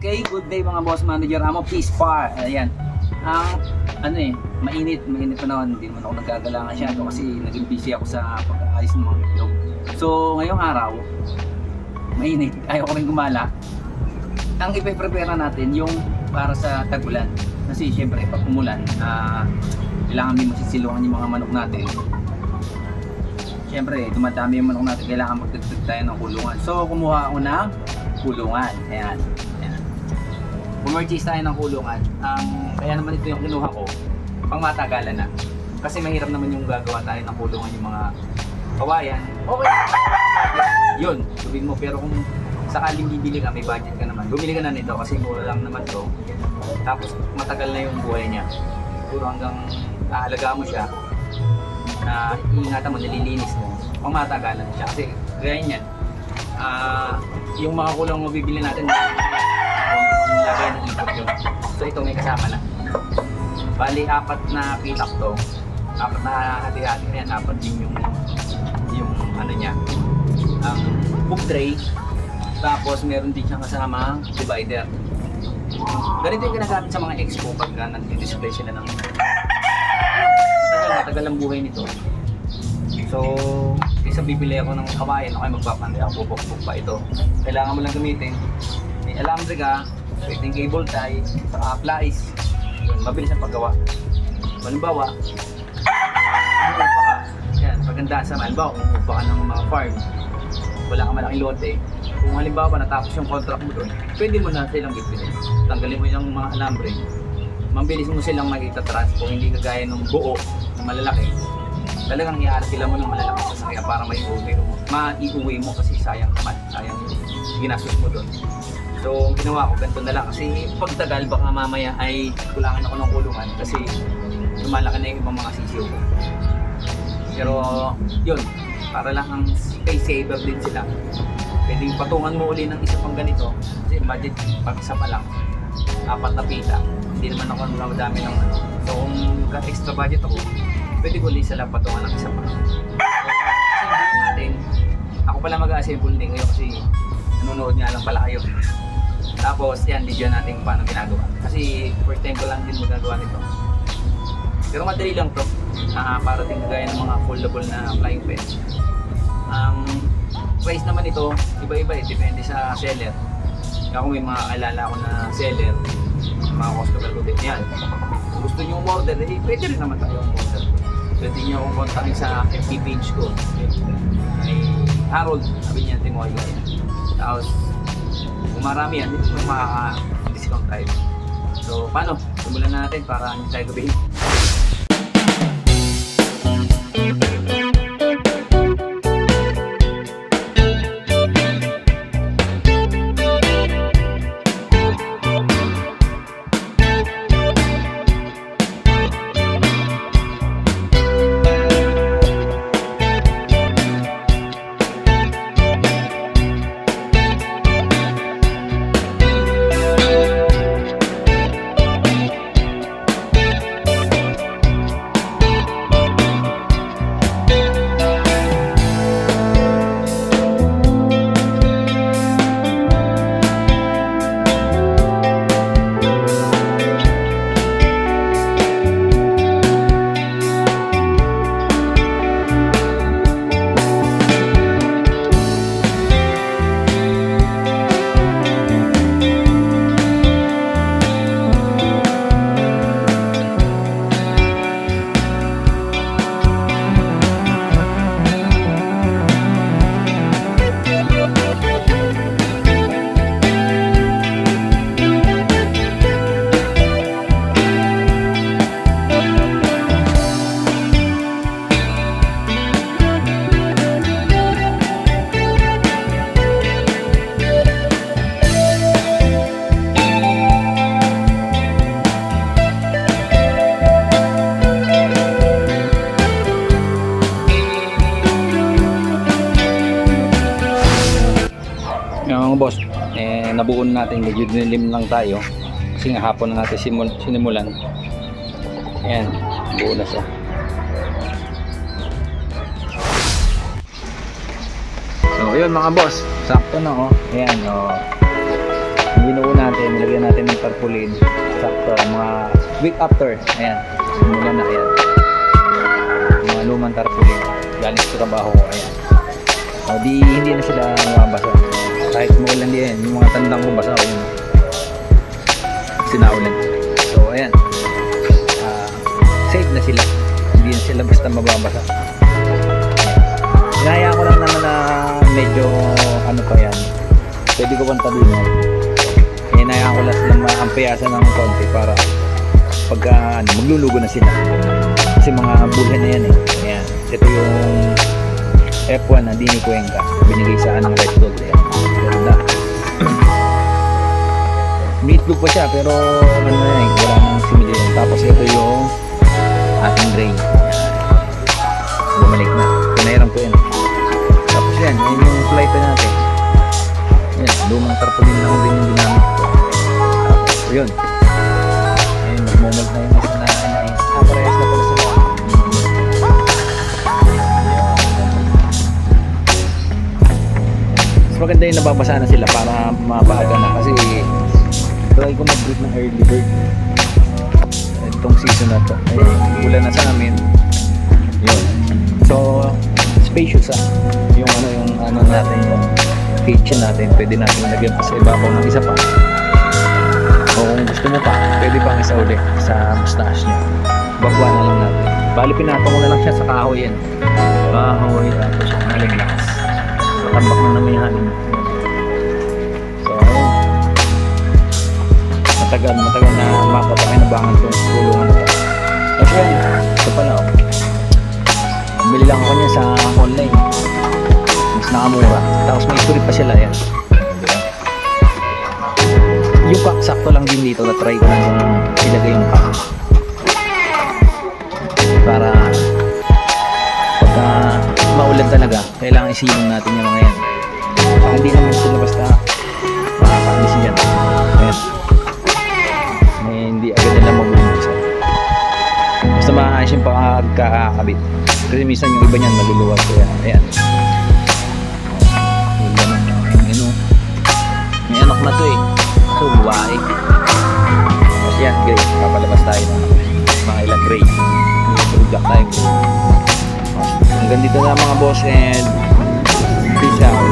Okay, good day mga boss manager. Amo Peace Par. Ayan. Ang ano eh, mainit, mainit pa naman. Hindi naman ako nagkagala masyado kasi naging busy ako sa pag-aayos ng mga itlog. So, ngayong araw, mainit. Ayaw ko gumala. Ang ipe-prepare natin yung para sa tagulan. Kasi syempre, pag umulan, ah, kailangan may masisilungan yung mga manok natin. Syempre, dumadami yung manok natin, kailangan magdagdag tayo ng kulungan. So, kumuha ako ng kulungan. Ayan. Ayan. Pumurchase tayo ng kulungan. Ang kaya naman ito yung kinuha ko, pang matagalan na. Kasi mahirap naman yung gagawa tayo ng kulungan yung mga kawayan. Okay. Yun, gawin mo. Pero kung sakaling bibili ka, may budget ka naman. Bumili ka na nito kasi mura lang naman to. Tapos matagal na yung buhay niya. Siguro hanggang aalagaan mo siya na iingatan mo, nililinis mo, pang matagalan siya. Kasi gaya ah, yung mga kulang mo bibili natin, yung lagay ng itak yun. So ito may kasama na. Bali, apat na pitak to. Apat na hati-hati na yan. Apat din yung, yung ano niya, ang book tray. Tapos meron din siyang kasama divider. Ganito yung ginagamit sa mga expo pagka nag-display sila ng matagal ang buhay nito. So, isa bibili ako ng kawayan, okay magpapantay ako, bubok pa ito. Kailangan mo lang gamitin. May alambre ka, pwedeng cable tie, saka plies. Yun, mabilis ang paggawa. Halimbawa. Yan, paganda sa halimbawa, kung umuupa ka ng mga farm, wala kang malaking lote. Kung halimbawa natapos yung contract mo doon, pwede mo na silang bibili. Tanggalin mo yung mga alambre. Mabilis mo silang makita trans kung hindi kagaya ng buo malalaki. Talagang i-arkila mo ng malalaking sasakyan para may uwi mo. Ma-iuwi mo kasi sayang naman. Sayang ginastos mo doon. So, ang ginawa ko, ganito na lang. Kasi pagtagal, baka mamaya ay kulangan ako ng kulungan kasi lumalaki na yung ibang mga sisiyo ko. Pero, yun, para lang ang space saver din sila. Pwedeng patungan mo uli ng isa pang ganito. Kasi budget, pag isa pa lang, apat na pita. Hindi naman ako madami ng ano. So, kung ka-extra budget ako, pwede ko ulit sila patungan ng isa pa. Assemble natin. Ako pala mag-assemble din ngayon kasi nanonood nga lang pala kayo. Tapos, yan, video natin kung paano ginagawa. Kasi first time ko lang din magagawa nito. Pero madali lang to. Ah, para din kagaya ng mga foldable na flying pen. Ang price naman ito, iba-iba eh. Depende sa seller. Kung may mga alala ko na seller, mga customer ko din yan. Gusto nyo umorder, eh, pwede rin naman tayo umorder. Pwede nyo akong kontakin sa FB page ko. Ay Harold, sabi niya, Timoy. Tapos, kung marami yan, may makaka-discount tayo. So, paano? Simulan na natin para hindi tayo gabihin. Eh, nabuo na natin, medyo dinilim lang tayo. Kasi nga hapon na natin simul sinimulan. Ayan, buo na siya. So, yun mga boss, sakto na oh. Ayan oh. Ang ginuo natin, nilagyan natin ng tarpaulin. Sakto, mga week after. Ayan, simulan na ayan. Mga lumang tarpaulin. Galing sa trabaho ko, ayan. O di, hindi na sila mabasa. Kahit maulan yan, yung mga tandang ko basa, yun. Kasi naulan. So, ayan. Ah, safe na sila. Hindi na sila basta mababasa. Inaya ko lang naman na medyo ano pa yan. Pwede ko pang tabi mo. Inaya ko lang sila maampiyasan ng konti para pagka ano, maglulugo na sila. Kasi mga buhay na yan eh. Ayan. Ito yung F1 na Dini Cuenca. Binigay sa anong Red Bull. Ayan. Meatloaf pa siya pero ano na eh, wala nang simili. Tapos ito yung ating drain. Bumalik na. Pinairam ko yan. Tapos yan, yan yung flight natin. Yan, lumang tarpaulin lang din yung ginamit ko. Tapos yun. Ayun, nagmumag na yung isa na nais. Ah, na pala sila. Mas maganda yung nababasa na sila para mabaga na kasi try ko mag-breed ng early bird. Itong season na to. Eh, ulan na sa amin. Yun. So spacious ah. Yung ano yung ano natin yung kitchen natin pwede natin lagyan pa sa ibabaw ng isa pa. O kung gusto mo pa pwede pang isa uli sa mustache niya. Bagwa na lang natin. Bali pinatong ko na lang siya sa kahoy yan. Kahoy tapos yung haling lakas matambak na naman yung haling matagal matagal na mapapakinabangan ko yung kulungan na to? Tapos yun ito pala oh. Bili lang ako niya sa online. Mas nakamura. Tapos may story pa sila yan yung pack sakto lang din dito. Na try ko lang yung ilagay yung pack para pagka maulan talaga kailangan isilong natin yung mga yan. Saka hindi naman sila basta makakaalis yan yung pagkakabit kasi minsan yung iba niyan maluluwag kaya ayan. Ganun ano may anak na to eh. So buwae tapos yan gray papalabas tayo ng mga ilang gray black tayo. Hanggang dito na mga boss and peace out